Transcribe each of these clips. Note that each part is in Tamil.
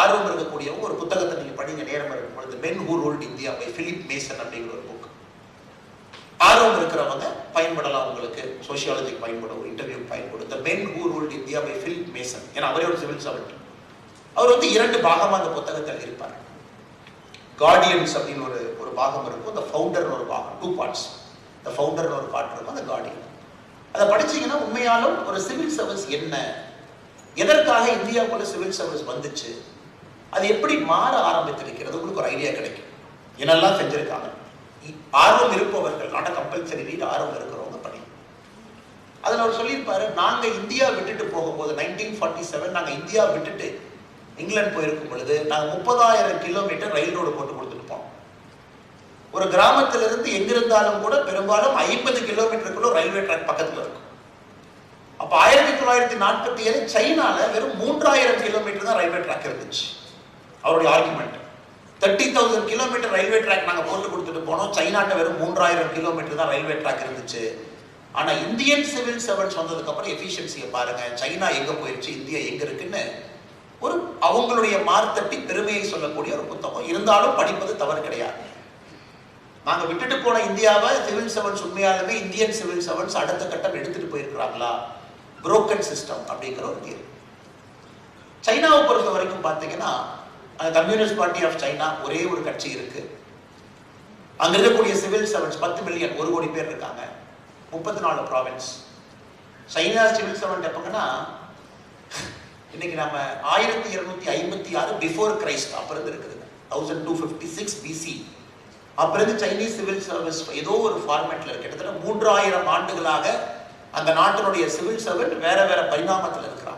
ஆர்வம் இருக்கக்கூடியவங்க ஒரு புத்தகத்தை நீங்க படிங்க நேரம் இருக்கும் பொழுது. Men who ruled India by Philip Mason அப்படிங்கிற ஒரு புக் ஆர்வம் இருக்கிறவங்க பயன்படலாம் உங்களுக்கு. சோசியாலஜிக்கு பயன்படும் இன்டர்வியூ பயன்படும். The men who ruled India by Philip Mason ஏன்னா அவரே ஒரு சிவில் சர்வெண்ட் அவர் வந்து இரண்டு பாகமாக அந்த புத்தகத்தில் இருப்பார். கார்டியன்ஸ் அப்படின்னு ஒரு ஒரு பாகம் இருக்கும். த ஃபவுண்டர்னு ஒரு பாகம். டூ பார்ட்ஸ் த ஃபவுண்டர்னு ஒரு பார்ட் இருக்கும். அந்த கார்டியன் அதை படிச்சீங்கன்னா உண்மையாலும் ஒரு சிவில் சர்வீஸ் என்ன? எதற்காக இந்தியாவுக்குள்ள சிவில் சர்வீஸ் வந்துச்சு? அது எப்படி மாற ஆரம்பித்திருக்கிறது? உங்களுக்கு ஒரு ஐடியா கிடைக்கும். என்னெல்லாம் செஞ்சிருக்காங்க? ஆர்வம் இருப்பவர்கள் நாட கம்பல்சரி ரீட் ஆர்வம் இருக்கிறவங்க படி அதில் அவர் சொல்லியிருப்பாரு நாங்கள் இந்தியா விட்டுட்டு போகும்போது நைன்டீன் ஃபார்ட்டி செவன் நாங்கள் இந்தியா விட்டுட்டு இங்கிலாந்து போயிருக்கும் பொழுது நாங்கள் முப்பதாயிரம் கிலோமீட்டர் ரயில் ரோடு போட்டு கொடுத்துட்டு போனோம். ஒரு கிராமத்திலிருந்து எங்கிருந்தாலும் கூட பெரும்பாலும் ஐம்பது கிலோமீட்டருக்குள்ள ரயில்வே ட்ராக் பக்கத்தில் இருக்கும். அப்போ ஆயிரத்தி தொள்ளாயிரத்தி நாற்பத்தி ஏழு சைனால வெறும் மூன்றாயிரம் கிலோமீட்டர் தான் ரயில்வே ட்ராக் இருந்துச்சு. அவருடைய argument thirty thousand kilometre railway track நாங்கள் போட்டு கொடுத்துட்டு போனோம். சைனாட்ட வெறும் மூன்றாயிரம் கிலோமீட்டர் தான் ரயில்வே ட்ராக் இருந்துச்சு. ஆனால் இந்தியன் சிவில் சர்வன்ஸ் வந்ததுக்கப்புறம் எஃபிஷியன்சியை பாருங்கள் சைனா எங்கே போயிடுச்சு இந்தியா எங்கே இருக்குன்னு ஒரு அவங்களுடைய மார்த்தட்டி பெருமையை சொல்லக்கூடிய ஒரு புத்தகம். இருந்தாலும் படிப்பது தவறு கிடையாது. நாங்கள் விட்டுட்டு போன இந்தியாவை சிவில் சர்வன்ஸ் உண்மையாலுமே இந்தியன் சிவில் சர்வன்ஸ் அடுத்த கட்டம் எடுத்துகிட்டு போயிருக்கிறாங்களா? புரோக்கன் சிஸ்டம் அப்படிங்கிற ஒரு தீர்வு சைனாவை பொறுத்த வரைக்கும் பார்த்தீங்கன்னா அந்த கம்யூனிஸ்ட் பார்ட்டி ஆஃப் சைனா ஒரே ஒரு கட்சி இருக்கு. அங்க இருக்கக்கூடிய சிவில் சர்வன்ஸ் பத்து மில்லியன் ஒரு கோடி பேர் இருக்காங்க. முப்பத்தி நாலு ப்ராவின்ஸ் சைனா சிவில் சர்வன்ட் எப்பங்கன்னா இன்னைக்கு நம்ம ஆயிரத்தி இருநூத்தி ஐம்பத்தி ஆறு பிஃபோர் கிரைஸ்ட் அப்புறம் இருந்து இருக்குதுங்க thousand two fifty six BC அப்புறம் இருந்து சைனீஸ் சிவில் சர்வீஸ் ஏதோ ஒரு ஃபார்மேட்ல இருக்கு. கிட்டத்தட்ட மூன்றாயிரம் ஆண்டுகளாக அந்த நாட்டினுடைய சிவில் சர்வெண்ட் வேற வேற பரிணாமத்தில் இருக்கிறாங்க.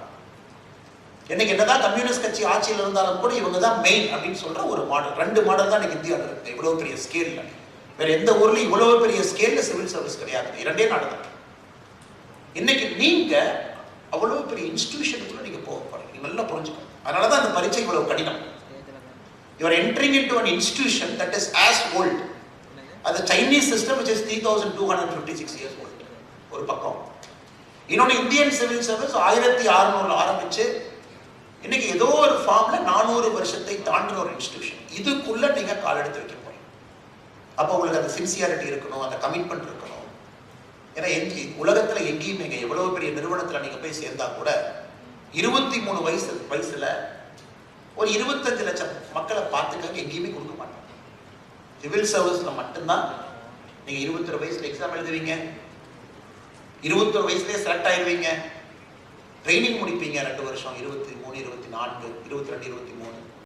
இன்னைக்கு என்னதான் கம்யூனிஸ்ட் கட்சி ஆட்சியில் இருந்தாலும் கூட இவங்க தான் மெயின் அப்படின்னு சொல்ற ஒரு மாடல் ரெண்டு மாடல் தான் இன்னைக்கு இந்தியாவில் இருக்குது. இவ்வளவு பெரிய ஸ்கேல்ல வேற எந்த ஊர்லயும் இவ்வளவு பெரிய ஸ்கேல்ல சிவில் சர்வீஸ் கிடையாது. இரண்டே நாடு தான் இன்னைக்கு நீங்க அவ்வளவு பெரிய இன்ஸ்டிடியூஷனுக்குள்ள நீங்க போக போறீங்க. நீங்க நல்லா புரிஞ்சுக்கணும் அதனாலதான் அந்த பரீட்சை இவ்வளவு கடினம். Your entering into an institution that is as old அது Chinese system which is three thousand two hundred fifty six years old ஒரு பக்கம். இன்னொன்று இந்தியன் சிவில் சர்வீஸ் ஆயிரத்தி அறுநூறுல ஆரம்பிச்சு இன்னைக்கு ஏதோ ஒரு ஃபார்ம்ல நானூறு வருஷத்தை தாண்டின ஒரு இன்ஸ்டிடியூஷன் இதுக்குள்ள நீங்க கால் எடுத்து வைக்க போறீங்க. அப்போ உங்களுக்கு அந்த சின்சியாரிட்டி இருக்கணும் அந்த கமிட்மெண்ட் இருக்கணும். ஏன்னா எங்க உலகத்துல எங்கேயுமே நீங்க எவ்வளவு பெரிய நிறுவனத்துல நீங்க போய் சேர்ந்தா கூட இருபத்தி மூணு வயசு வயசுல ஒரு இருபத்தஞ்சு லட்சம் மக்களை பார்த்துக்க எங்கேயுமே கொடுக்க மாட்டாங்க. சிவில் சர்வீஸ்ல மட்டும்தான் நீங்க இருபத்தொரு வயசுல எக்ஸாம் எழுதுவீங்க. இருபத்தொரு வயசுலயே செலக்ட் ஆயிடுவீங்க ட்ரைனிங் முடிப்பீங்க ரெண்டு வருஷம். இருபத்தி மூணு இருபத்தி நான்கு இருபத்தி ரெண்டு இருபத்தி மூணு.